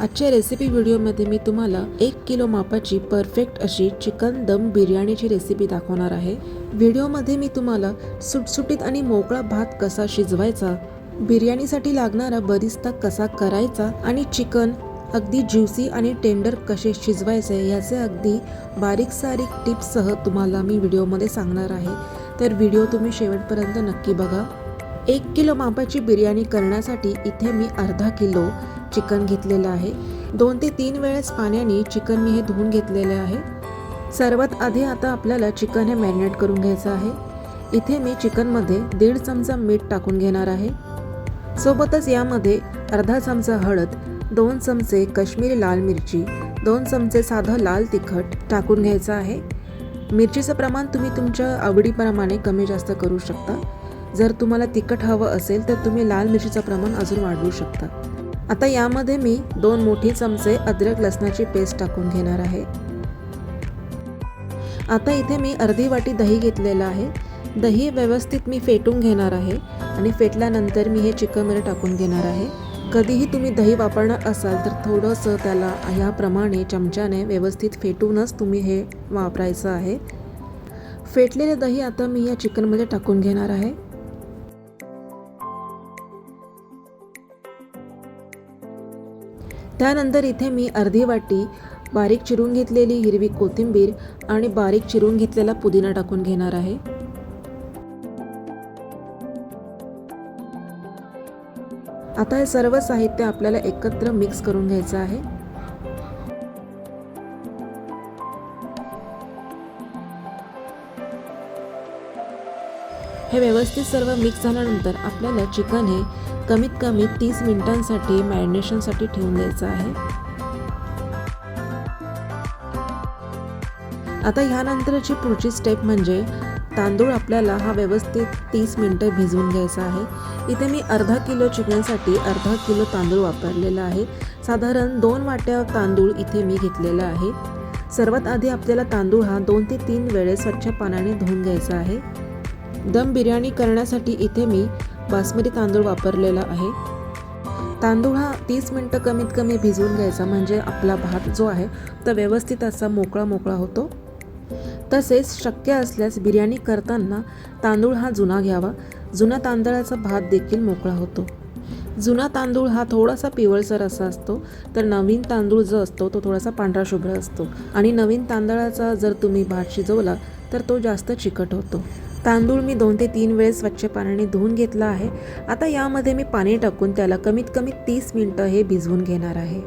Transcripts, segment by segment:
आजच्या रेसिपी व्हिडिओमध्ये मी तुम्हाला एक किलो मापाची परफेक्ट अशी चिकन दम बिर्याणीची रेसिपी दाखवणार आहे. व्हिडिओमध्ये मी तुम्हाला सुटसुटीत आणि मोकळा भात कसा शिजवायचा बिर्याणीसाठी लागणारा बरिस्ता कसा करायचा आणि चिकन अगदी ज्युसी आणि टेंडर कसे शिजवायचे याचे अगदी बारीक सारीक टिप्ससह तुम्हाला मी व्हिडिओमध्ये सांगणार आहे. तर व्हिडिओ तुम्ही शेवटपर्यंत नक्की बघा. एक किलो मापाची बिर्याणी करण्यासाठी इथे मी अर्धा किलो चिकन घेतलेलं आहे. दोन ते तीन वेळेस पाण्याने चिकन मी हे धुवून घेतलेले आहे. सर्वात आधी आता आपल्याला चिकन हे मॅरिनेट करून घ्यायचं आहे. इथे मी चिकनमध्ये दीड चमचा मीठ टाकून घेणार आहे. सोबतच यामध्ये अर्धा चमचा हळद दोन चमचे काश्मीरी लाल मिरची दोन चमचे साधं लाल तिखट टाकून घ्यायचं आहे. मिरचीचं प्रमाण तुम्ही तुमच्या आवडीप्रमाणे कमी जास्त करू शकता. जर तुम्हाला तिखट हवं असेल तर तुम्ही लाल मिरचीचं प्रमाण अजून वाढवू शकता. आता यामध्ये मी दोन मोठी चमचे अद्रक लसणाची पेस्ट टाकून घेणार आहे. आता इथे मी अर्धी वाटी दही घेतलेलं आहे. दही व्यवस्थित मी फेटून घेणार आहे आणि फेटल्यानंतर मी हे चिकनमध्ये टाकून घेणार आहे. कधीही तुम्ही दही वापरणार असाल तर थोडंसं त्याला ह्याप्रमाणे चमच्याने व्यवस्थित फेटूनच तुम्ही हे वापरायचं आहे. फेटलेले दही आता मी या चिकनमध्ये टाकून घेणार आहे. त्यानंतर इथे मी अर्धी वाटी बारीक चिरून घेतलेली हिरवी कोथिंबीर आणि बारीक चिरून घेतलेला पुदिना टाकून घेणार आहे. आता हे सर्व साहित्य आपल्याला एकत्र मिक्स करून घ्यायचं आहे. हे व्यवस्थित सर्व मिक्स झाल्यानंतर आपल्याला चिकन हे कमीत कमी तीस मिनिटांसाठी मॅरिनेशनसाठी ठेवून द्यायचं आहे. आता ह्यानंतरची पुढची स्टेप म्हणजे तांदूळ आपल्याला हा व्यवस्थित तीस मिनटं भिजवून घ्यायचा आहे. इथे मी अर्धा किलो चिकनसाठी अर्धा किलो तांदूळ वापरलेला आहे. साधारण दोन वाट्या तांदूळ इथे मी घेतलेला आहे. सर्वात आधी आपल्याला तांदूळ हा दोन ते तीन वेळेस स्वच्छ पाण्याने धुवून घ्यायचा आहे. दम बिर्याणी करण्यासाठी इथे मी बासमती तांदूळ वापरलेला आहे. तांदूळ हा तीस मिनटं कमीत कमी भिजवून घ्यायचा म्हणजे आपला भात जो आहे तो व्यवस्थित असा मोकळा मोकळा होतो. तसेच शक्य असल्यास बिर्याणी करताना तांदूळ हा जुना घ्यावा. जुना तांदळाचा भात देखील मोकळा होतो. जुना तांदूळ हा थोडासा पिवळसर असा असतो तर नवीन तांदूळ जो असतो तो थोडासा पांढरा शुभ्र असतो. आणि नवीन तांदळाचा जर तुम्ही भात शिजवला तर तो जास्त चिकट होतो. तांदूळ मी दोन ते तीन वेळेस स्वच्छ पाण्याने धुवून घेतला आहे. आता यामध्ये मी पाणी टाकून त्याला कमीत कमी तीस मिनटं हे भिजवून घेणार आहे.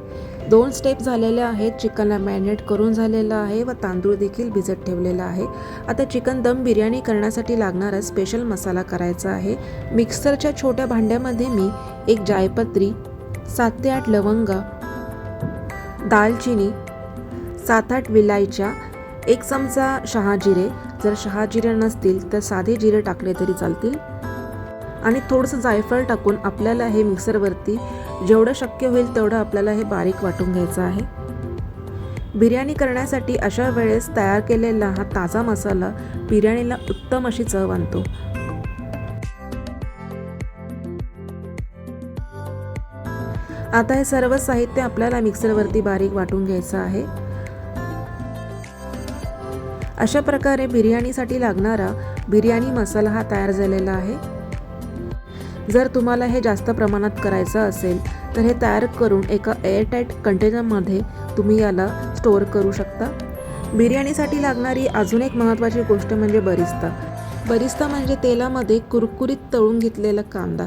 दोन स्टेप झालेल्या आहेत. चिकनला मॅरिनेट करून झालेलं आहे व तांदूळ देखील भिजत ठेवलेला आहे. आता चिकन दम बिर्याणी करण्यासाठी लागणारा स्पेशल मसाला करायचा आहे. मिक्सरच्या छोट्या भांड्यामध्ये मी एक जायपत्री सात ते आठ लवंग दालचिनी सात आठ विलायच्या एक चमचा शहाजिरे जर शहाजिरे नसतील तर साधे जिरे टाकले तरी चालतील. आणि थोडंसं जायफळ टाकून आपल्याला हे मिक्सरवरती जेवढं शक्य होईल तेवढं आपल्याला हे बारीक वाटून घ्यायचं आहे. बिर्याणी करण्यासाठी अशा वेळेस तयार केलेला हा ताजा मसाला बिर्याणीला उत्तम अशी चव आणतो. आता हे सर्व साहित्य आपल्याला मिक्सरवरती बारीक वाटून घ्यायचं आहे. अशा प्रकारे बिर्याणीसाठी लागणारा बिर्याणी मसाला हा तयार झालेला आहे. जर तुम्हाला हे जास्त प्रमाणात करायचं असेल तर हे तयार करून एका एअरटाईट कंटेनरमध्ये तुम्ही याला स्टोअर करू शकता. बिर्याणीसाठी लागणारी अजून एक महत्त्वाची गोष्ट म्हणजे बरिस्ता. बरिस्ता म्हणजे तेलामध्ये कुरकुरीत तळून घेतलेला कांदा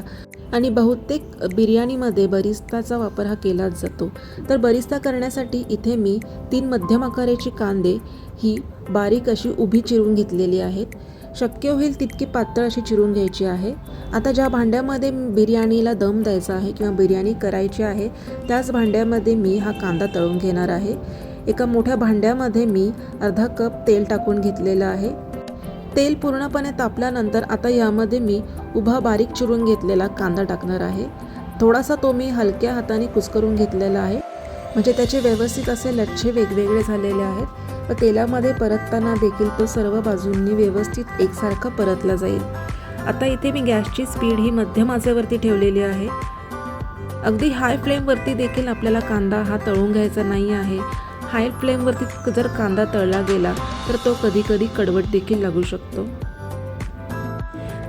आणि बहुतेक बिर्याणीमध्ये बरिस्ताचा वापर हा केलाच जातो. तर बरिस्ता करण्यासाठी इथे मी तीन मध्यम आकाराची कांदे ही बारीक अशी उभी चिरून घेतलेली आहेत. शक्य होईल तितकी पातळ अशी चिरून घ्यायची आहे. आता ज्या भांड्यामध्ये बिर्याणीला दम द्यायचा आहे किंवा बिर्याणी करायची आहे त्याच भांड्यामध्ये मी हा कांदा तळून घेणार आहे. एका मोठ्या भांड्यामध्ये मी अर्धा कप तेल टाकून घेतलेलं आहे. तेल पूर्णपणे तापल्यानंतर आता यामध्ये मी उभा बारीक चिरून घेतलेला कांदा टाकणार आहे. थोडासा तो मी हलक्या हाताने कुस्करून घेतलेला आहे. म्हणजे त्याचे व्यवस्थित असे लच्छे वेगवेगळे झालेले आहेत. व तेलामध्ये परतताना देखील तो सर्व बाजूंनी व्यवस्थित एकसारखा परतला जाईल. आता इथे मी गॅसची स्पीड ही मध्यम आचेवरती ठेवलेली आहे. अगदी हाय फ्लेमवरती देखील आपल्याला कांदा हा तळून घ्यायचा नाही आहे. हाय फ्लेमवरती जर कांदा तळला गेला तर तो कधीकधी कडवट देखील लागू शकतो.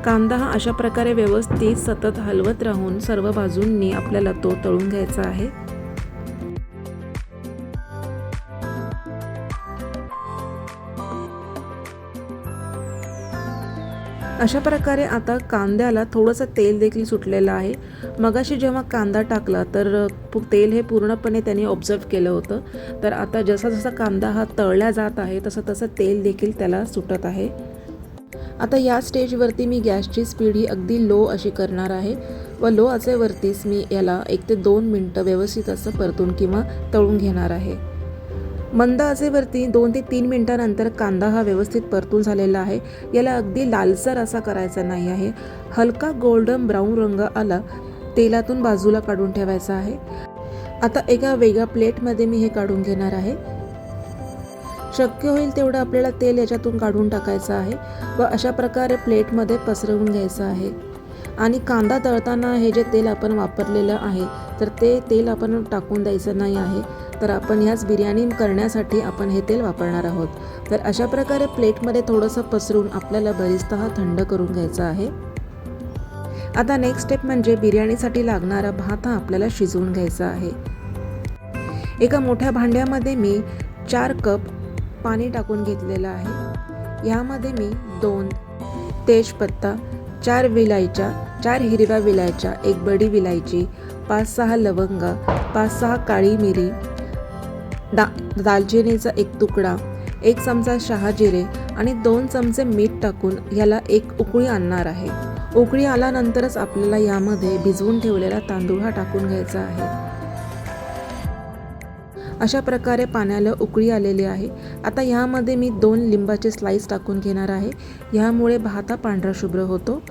कांदा हा अशा प्रकारे व्यवस्थित सतत हलवत राहून सर्व बाजूंनी आपल्याला तो तळून घ्यायचा आहे. अशा प्रकारे आता कांद्याला थोडंसं तेल देखील सुटलेलं आहे. मगाशी जेव्हा कांदा टाकला तर पु- तेल हे पूर्णपणे त्यांनी ऑब्झर्व केलं होतं. तर आता जसा जसा कांदा हा तळला जात आहे तसं तसं तेल देखील त्याला सुटत आहे. आता या स्टेजवरती मी गॅसची स्पीड ही अगदी लो अशी करणार आहे व लो आचेवरतीच मी याला एक ते दोन मिनटं व्यवस्थित असं परतून किंवा तळून घेणार आहे. मंद आचेवरती दोन ते तीन मिनटानंतर कांदा हा व्यवस्थित परतून झालेला आहे. याला अगदी लालसर असा करायचा नाही आहे. हलका गोल्डन ब्राऊन रंग आला तेलातून बाजूला काढून ठेवायचा आहे. आता एका वेगळ्या प्लेटमध्ये मी हे काढून घेणार आहे. शक्य होईल तेवढं आपल्याला तेल याच्यातून काढून टाकायचं आहे व अशा प्रकारे प्लेटमध्ये पसरवून घ्यायचं आहे. आणि कांदा तळताना हे जे तेल आपण वापरलेलं आहे तर ते तेल आपण टाकून द्यायचं नाही आहे. तर आपण ह्याच बिर्याणी करण्यासाठी आपण हे तेल वापरणार आहोत. तर अशा प्रकारे प्लेटमध्ये थोडंसं पसरून आपल्याला बरिस्ता हा थंड करून घ्यायचा आहे. आता नेक्स्ट स्टेप म्हणजे बिर्याणीसाठी लागणारा भात हा आपल्याला शिजवून घ्यायचा आहे. एका मोठ्या भांड्यामध्ये मी चार कप पाणी टाकून घेतलेलं आहे. ह्यामध्ये मी दोन तेजपत्ता चार विलायच्या चार हिरव्या विलायच्या एक बडी विलायची पाच सहा लवंग पाच सहा काळी मिरी डा दालचिनीचा एक तुकडा एक चमचा शहाजिरे आणि दोन चमचे मीठ टाकून ह्याला एक उकळी आणणार आहे. उकळी आल्यानंतरच आपल्याला यामध्ये भिजवून ठेवलेला तांदूळ हा टाकून घ्यायचा आहे. अशा प्रकारे पाण्याला उकळी आलेली आहे. आता ह्यामध्ये मी दोन लिंबाचे स्लाईस टाकून घेणार आहे. ह्यामुळे भात हा पांढरा शुभ्र होतो.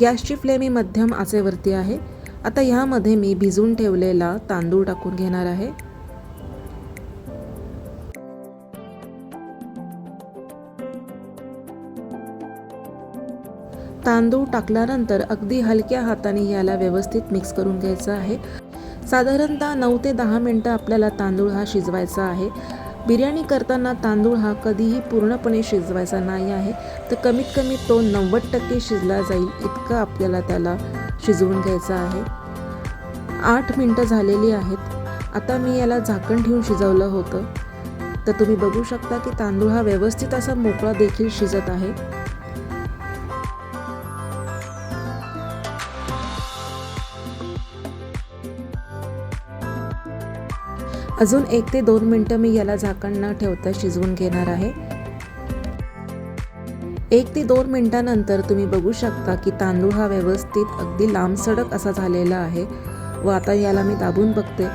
गॅसची फ्लेम ही मध्यम आचेवरती आहे. आता ह्यामध्ये मी भिजून ठेवलेला तांदूळ टाकून घेणार आहे. तांदूळ टाकल्यानंतर अगदी हलक्या हाताने याला व्यवस्थित मिक्स करून घ्यायचं आहे. साधारणतः नऊ ते दहा मिनटं आपल्याला तांदूळ हा शिजवायचा आहे. बिर्याणी करताना तांदूळ हा कधीही पूर्णपणे शिजवायचा नाही आहे. तर कमीत कमी तो नव्वद टक्के शिजला जाईल इतकं आपल्याला त्याला शिजवून घ्यायचं आहे. आठ मिनटं झालेली आहेत. आता मी याला झाकण ठेवून शिजवलं होतं. तर तुम्ही बघू शकता की तांदूळ हा व्यवस्थित असा मोकळा देखील शिजत आहे. अजून एक ते दोन मिनटं मी याला झाकण न ठेवता शिजवून घेणार आहे. एक ते दोन मिनटानंतर तुम्ही बघू शकता की तांदूळ हा व्यवस्थित अगदी लांबसडक असा झालेला आहे व आता याला मी दाबून बघते.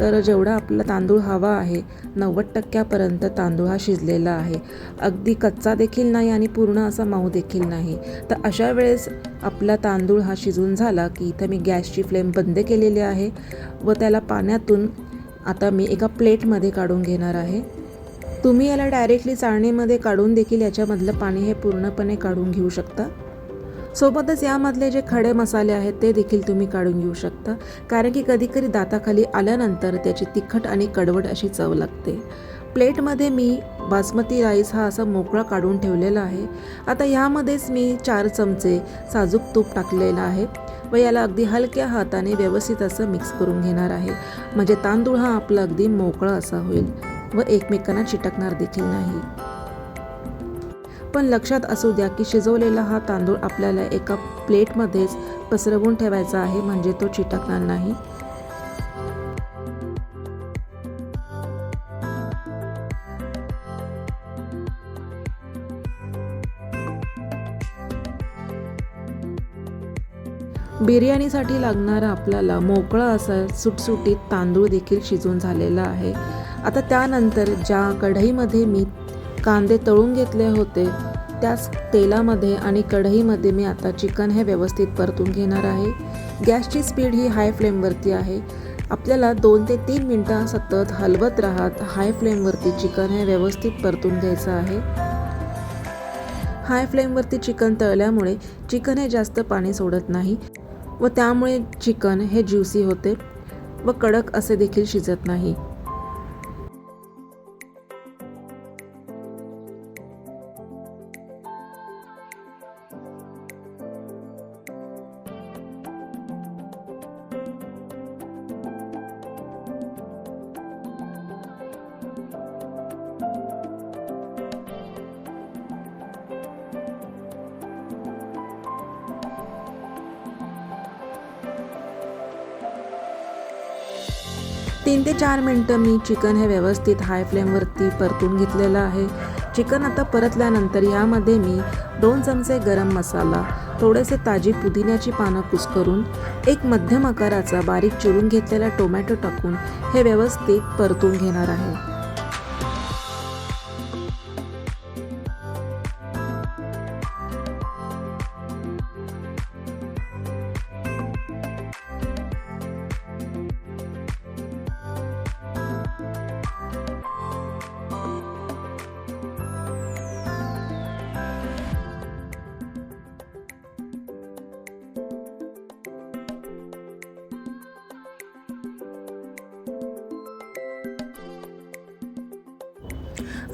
तर जेवढा आपला तांदूळ हवा आहे नव्वद टक्क्यापर्यंत तांदूळ हा शिजलेला आहे. अगदी कच्चा देखील नाही आणि पूर्ण असा माऊ देखील नाही. तर अशा वेळेस आपला तांदूळ हा शिजून झाला की इथं मी गॅसची फ्लेम बंद केलेली आहे व त्याला पाण्यातून आता मी एका प्लेटमध्ये काढून घेणार आहे. तुम्ही याला डायरेक्टली चाळणीमध्ये काढून देखील याच्यामधलं पाणी हे पूर्णपणे काढून घेऊ शकता. सोबतच यामधले जे खडे मसाले आहेत ते देखील तुम्ही काढून घेऊ शकता. कारण की कधीकधी दाताखाली आल्यानंतर त्याची तिखट आणि कडवट अशी चव लागते. प्लेटमध्ये मी बासमती राईस हा असा मोकळा काढून ठेवलेला आहे. आता ह्यामध्येच मी चार चमचे साजूक तूप टाकलेलं आहे व याला अगदी हलक्या हाताने व्यवस्थित असं मिक्स करून घेणार आहे. म्हणजे तांदूळ हा आपला अगदी मोकळा असा होईल. व एकमेकांना चिटकणार देखील नाही. पण लक्षात असू द्या की शिजवलेला हा तांदूळ आपल्याला एका प्लेटमध्येच पसरवून ठेवायचा आहे म्हणजे तो चिटकणार नाही. बिर्याणीसाठी लागणारा आपल्याला मोकळा असा सुटसुटीत तांदूळ देखील शिजून झालेला आहे. आता त्यानंतर ज्या कढईमध्ये मी कांदे तळून घेतले होते त्याच तेलामध्ये आणि कढईमध्ये मी आता चिकन हे व्यवस्थित परतून घेणार आहे. गॅसची स्पीड ही हाय फ्लेमवरती आहे. आपल्याला दोन ते तीन मिनटं सतत हलवत राहत हाय फ्लेमवरती चिकन हे व्यवस्थित परतून घ्यायचं आहे. हाय फ्लेमवरती चिकन तळल्यामुळे चिकन हे जास्त पाणी सोडत नाही व त्यामुळे चिकन हे ज्युसी होते व कडक असे देखील शिजत नाही. तीन ते चार मिनटं मी चिकन हे व्यवस्थित हाय फ्लेमवरती परतून घेतलेलं आहे. चिकन आता परतल्यानंतर यामध्ये मी दोन चमचे गरम मसाला थोडेसे ताजी पुदिन्याची पानं कुसकरून एक मध्यम आकाराचा बारीक चिरून घेतलेला टोमॅटो टाकून हे व्यवस्थित परतून घेणार आहे.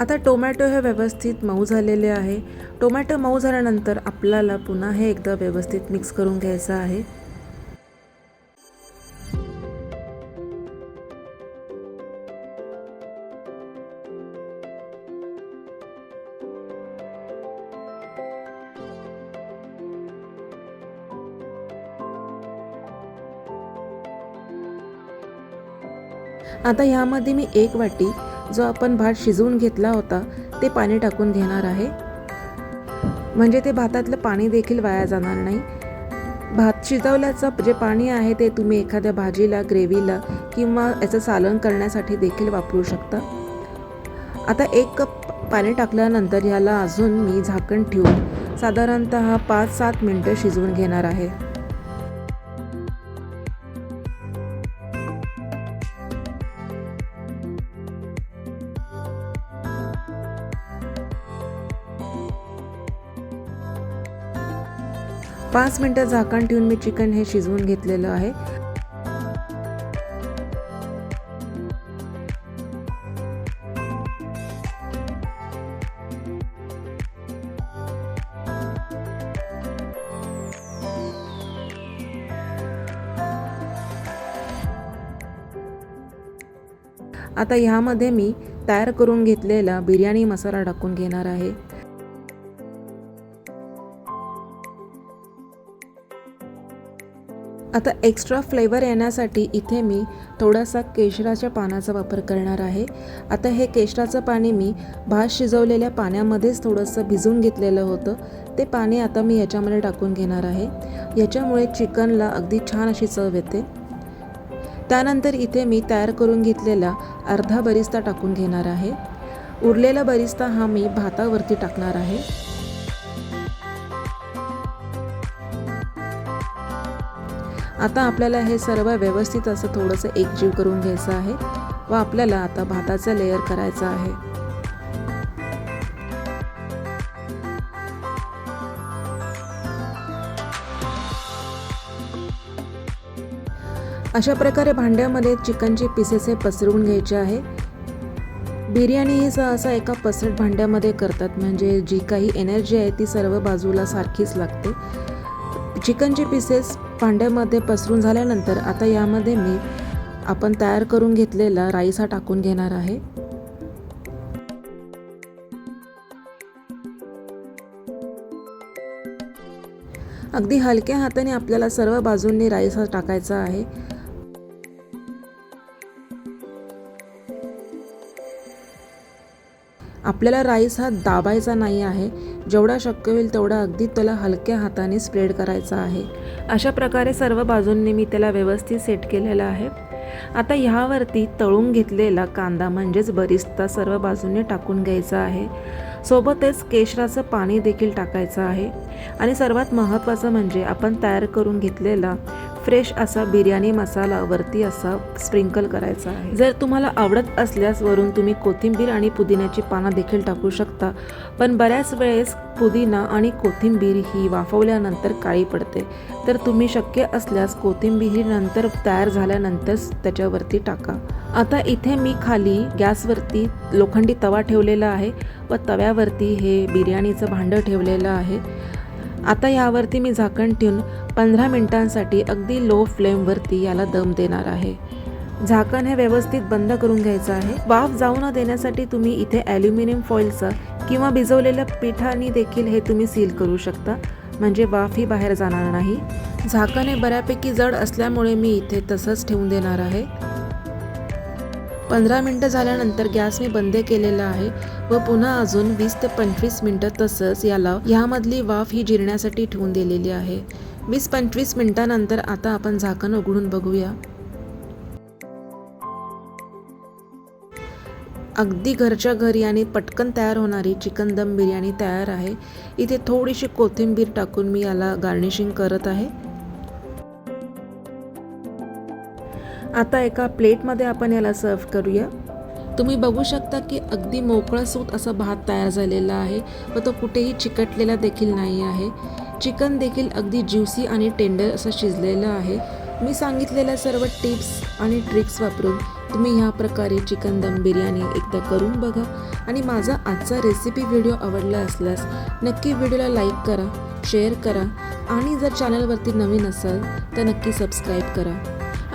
आता टोमॅटो हे व्यवस्थित मऊ झालेले आहे. टोमॅटो मऊ झाल्यानंतर आपल्याला पुन्हा हे एकदा व्यवस्थित मिक्स करून घ्यायचं आहे. आता ह्यामध्ये मी एक वाटी जो आपण भात शिजवून घेतला होता ते पाणी टाकून घेणार आहे. म्हणजे ते भातातलं पाणी देखील वाया जाणार नाही. भात शिजवल्याचं जे पाणी आहे ते तुम्ही एखाद्या भाजीला ग्रेव्हीला किंवा याचं सालन करण्यासाठी देखील वापरू शकता. आता एक कप पाणी टाकल्यानंतर ह्याला अजून मी झाकण ठेवून साधारणत पाच सात मिनटं शिजवून घेणार आहे. पाच मिनटं झाकण ठेवून मी चिकन हे शिजवून घेतलेलं आहे. आता ह्यामध्ये मी तयार करून घेतलेला बिर्याणी मसाला टाकून घेणार आहे. आता एक्स्ट्रा फ्लेवर येण्यासाठी इथे मी थोडासा केशराच्या पानाचा वापर करणार आहे. आता हे केशराचं पाणी मी भात शिजवलेल्या पाण्यामध्येच थोडंसं भिजून घेतलेलं होतं. ते पाणी आता मी याच्यामध्ये टाकून घेणार आहे. याच्यामुळे चिकनला अगदी छान अशी चव येते. त्यानंतर इथे मी तयार करून घेतलेला अर्धा बरिस्ता टाकून घेणार आहे. उरलेला बरिस्ता हा मी भातावरती टाकणार आहे. आता आपल्याला हे सर्व व्यवस्थित असं थोडंसं एकजीव करून घ्यायचं आहे व आपल्याला आता भाताचं लेअर करायचं आहे. अशा प्रकारे भांड्यामध्ये चिकनचे पीसेस हे पसरवून घ्यायचे आहे. बिर्याणी ही सहसा एका पसरट भांड्यामध्ये करतात म्हणजे जी काही एनर्जी आहे ती सर्व बाजूला सारखीच लागते. चिकनचे पीसेस भांड्यामध्ये पसरून झाल्यानंतर आता यामध्ये मी आपण तयार करून घेतलेला राईस हा टाकून घेणार आहे. अगदी हलक्या हाताने आपल्याला सर्व बाजूंनी राईस हा टाकायचा आहे. आपल्याला राईस हा दाबायचा नाही आहे. जेवढा शक्य होईल तेवढा अगदी त्याला हलक्या हाताने स्प्रेड करायचा आहे. अशा प्रकारे सर्व बाजूंनी मी त्याला व्यवस्थित सेट केलेला आहे. आता ह्यावरती तळून घेतलेला कांदा म्हणजेच बरिस्ता सर्व बाजूंनी टाकून घ्यायचा आहे. सोबतच केशराचं पाणी देखील टाकायचं आहे. आणि सर्वात महत्त्वाचं म्हणजे आपण तयार करून घेतलेला फ्रेश असा बिर्याणी मसाला वरती असा स्प्रिंकल करायचा आहे. जर तुम्हाला आवडत असल्यास वरून तुम्ही कोथिंबीर आणि पुदिन्याची पानं देखील टाकू शकता पण बऱ्याच वेळेस पुदिना आणि कोथिंबीर ही वाफवल्यानंतर काळी पडते. तर तुम्ही शक्य असल्यास कोथिंबीर ही नंतर तयार झाल्यानंतरच त्याच्यावरती टाका. आता इथे मी खाली गॅसवरती लोखंडी तवा ठेवलेला आहे व तव्यावरती हे बिर्याणीचं भांडं ठेवलेलं आहे. आता यावरती मी झाकण ठेवून पंधरा मिनिटांसाठी अगदी लो फ्लेमवरती याला दम देणार आहे. झाकण हे व्यवस्थित बंद करून घ्यायचं आहे. वाफ जाऊ न देण्यासाठी तुम्ही इथे ॲल्युमिनियम फॉईलचं किंवा भिजवलेल्या पिठाने देखील हे तुम्ही सील करू शकता. म्हणजे वाफ ही बाहेर जाणार नाही. झाकण हे बऱ्यापैकी जड असल्यामुळे मी इथे तसंच ठेवून देणार आहे. पंधरा मिनटं झाल्यानंतर गॅस मी बंद केलेला आहे व पुन्हा अजून वीस ते पंचवीस मिनटं तसंच याला ह्यामधली वाफ ही जिरण्यासाठी ठेवून दिलेली आहे. वीस पंचवीस मिनटानंतर आता आपण झाकण उघडून बघूया. अगदी घरच्या घरी आणि पटकन तयार होणारी चिकन दम बिर्याणी तयार आहे. इथे थोडीशी कोथिंबीर टाकून मी याला गार्निशिंग करत आहे. आता एका प्लेटमध्ये आपण याला सर्व करूया. तुम्ही बघू शकता की अगदी मोकळा सूत असा भात तयार झालेला आहे. व तो कुठेही चिकटलेला देखील नाही आहे. चिकन देखील अगदी ज्युसी आणि टेंडर असं शिजलेलं आहे. मी सांगितलेल्या सर्व टिप्स आणि ट्रिक्स वापरून तुम्ही ह्या प्रकारे चिकन दम बिर्याणी एकदा करून बघा. आणि माझा आजचा रेसिपी व्हिडिओ आवडला असल्यास नक्की व्हिडिओला लाईक करा शेअर करा. आणि जर चॅनलवरती नवीन असाल तर नक्की सबस्क्राईब करा.